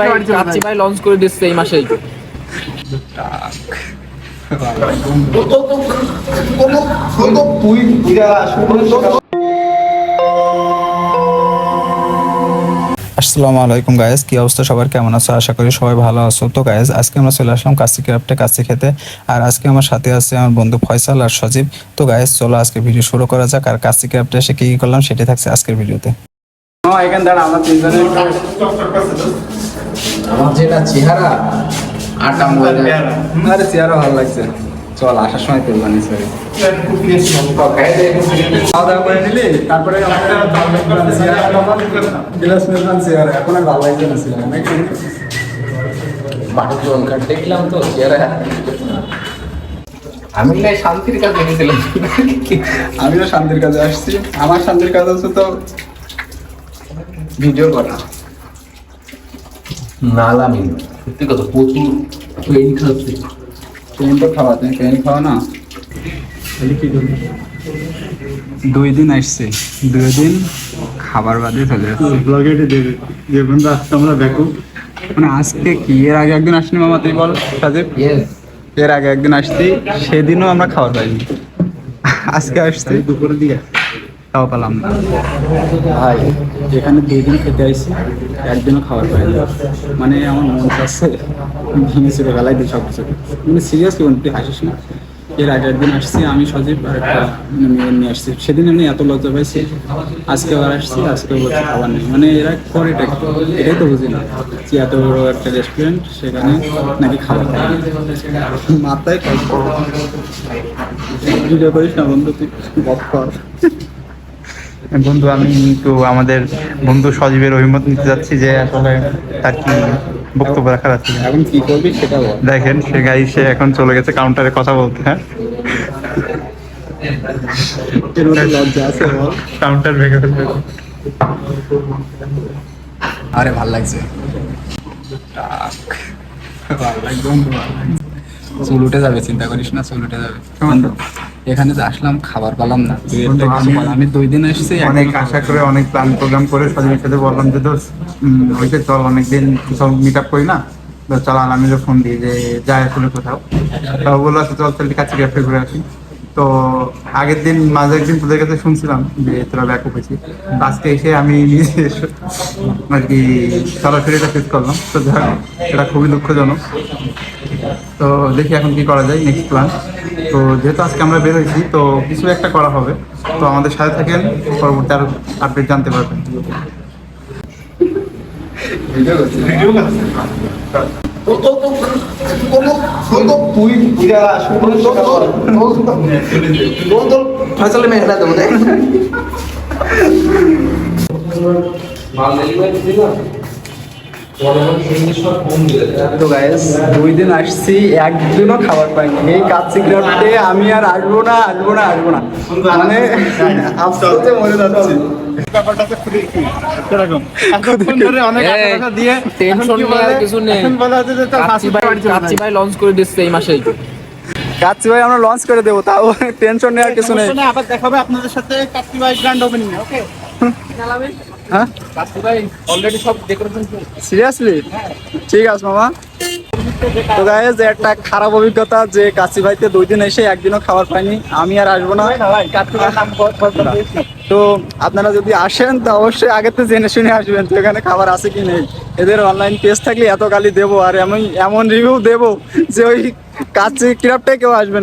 ভাই কাচ্চি ভাই লঞ্চ করে দিচ্ছে এই মাসেই। আসসালামু আলাইকুম গায়েস কি অবস্থা? সবার কেমন আছো? আশা করি সবাই ভালো আছো। তো গায়েস আজকে আমরা চলে আসলাম কাশি ক্রাফটে কাশি খেতে। আর আজকে আমার সাথে আছে আমার বন্ধু ফয়সাল আর সজীব। তো গায়েস চলো আজকে ভিডিও শুরু করা যাক। আর কাশি ক্রাফটে এসে কি কি করলাম সেটাই থাকছে আজকের ভিডিওতে এখান দাঁড়া আমরা তিনজনে আমার যেটা চেহারা আটা ময়দা আরে চেয়ারও ভালো লাগছে। চল আসার সময় তেল বানিয়েছে খাওয়া দাওয়া করে নিলি তারপরে গিলাস মিললাম চেয়ার এখন আর ভালো লাগছে না চেয়ার নাকি? বাড়ির জল দেখলাম তো চেহারা আমি শান্তির কাজ দেখেছিলাম আমিও শান্তির কাজে আসছি। আমার শান্তির কাজ হচ্ছে তো ভিডিও করা। নালামি সত্যি কথা প্রচুর পেন খাচ্ছে। পেন তো খাওয়াতে পেন খাওয়া না। দুই দিন আসছে। দুই দিন খাবার বাদে চলে যাচ্ছে। ব্লগে দেবে যে বন্ধু আসতে আমরা ব্যাকু মানে আজকে কি? এর আগে একদিন আসনি মামা তুই বল সাজিব? এর আগে একদিন আসছি সেদিনও আমরা খাবার পাইনি। আজকে আসছি। দুপুরের দিকে তাও পেলাম না। ভাই এখানে দুই দিন খেতে আসছি একদিনও খাবার পাইনি। মানে আমার মন চাচ্ছে, ভেঙে ছিল বেলায় দিই সব কিছু মানে সিরিয়াসলি বলতে তুই হাসিস না? এর আগে একদিন আসছি, আমি সজীব আর একটা মেয়ে নিয়ে আসছি। সেদিন এমনি এত লজ্জা পাইছি, আজকে আবার আসছি, আজকে বলছি খাবার নেই। মানে এরা করে এটা এটাই তো বুঝি না যে এত বড় একটা রেস্টুরেন্ট সেখানে নাকি খাবার না। মাথায় ভিডিও করিস না বন্ধু, তুই বক কর। বন্ধু আমি তো আমাদের বন্ধু সজীবের অভিমত নিতে যাচ্ছি যে আসলে তার কি বক্তব্য রাখার আছে? এখন কি করবি সেটা দেখেন সে গাই সে এখন চলে গেছে কাউন্টারে কথা বলতে হ্যাঁ? কাউন্টার ভেঙে ফেলবে। আরে ভালো লাগছে। ভালো লাগছে বন্ধু, ভালো লাগছে। চুল উঠে যাবে চিন্তা করিস না চুল উঠে যাবে। এখানে যে আসলাম খাবার পেলাম না। আমি দুই দিন এসেছি অনেক আশা করে অনেক প্ল্যান প্রোগ্রাম করে সজীবের সাথে বললাম যে তোর ওইটা চল অনেকদিন সব মিট আপ করি না। তো চল আলামিরও ফোন দিই যে যায় আসলে কোথাও। তাও বলল আচ্ছা চল চল কাছে ক্যাফে ঘুরে আসি। তো আগের দিন মাঝে একদিন তোদের কাছে শুনছিলাম যে তোরা ব্যাক হয়েছি আজকে এসে আমি নিজে আর কি সরাসরি এটা ফেস করলাম। তো যাই এটা খুবই দুঃখজনক। তো দেখি এখন কি করা যায় নেক্সট প্ল্যান তো যেহেতু আজকে আমরা বের হয়েছি, তো কিছু একটা করা হবে। তো আমাদের সাথে থাকেন, পরবর্তী আরও আপডেট জানতে পারবেন। মেহনত তো গাইস দুই দিন আসছি একদিনও খাবার পাইনি। এই কাচ্চি গ্রাফটে আমি আর আসব না আসব না আসব না। মানে আফসোসে মরে যাচ্ছি। কাচ্চি ভাই লঞ্চ করে দিচ্ছে এই মাসেই। কাচ্চি ভাই আমরা লঞ্চ করে দেবো তাও টেনশন নেওয়ার কিছু নেই। আবার দেখাবে আপনাদের সাথে কাটকি ভাই গ্র্যান্ড ওপেনিং ওকে হ্যাঁ? অলরেডি সব ডেকোরেশন সিরিয়াসলি ঠিক আছে মামা। তো গাইজ একটা খারাপ অভিজ্ঞতা যে কাশি ভাইতে দুই দিন এসে একদিনও খাবার পাইনি। আমি আর আসব না। তো আপনারা যদি আসেন তো অবশ্যই আগে তো জেনে শুনে আসবেন তো এখানে খাবার আছে কি নেই। এদের অনলাইন পেজ থাকলে এত গালি দেবো আর এমন এমন রিভিউ দেবো যে ওই কাচ্চি ক্রাফটে কেউ আসবে না।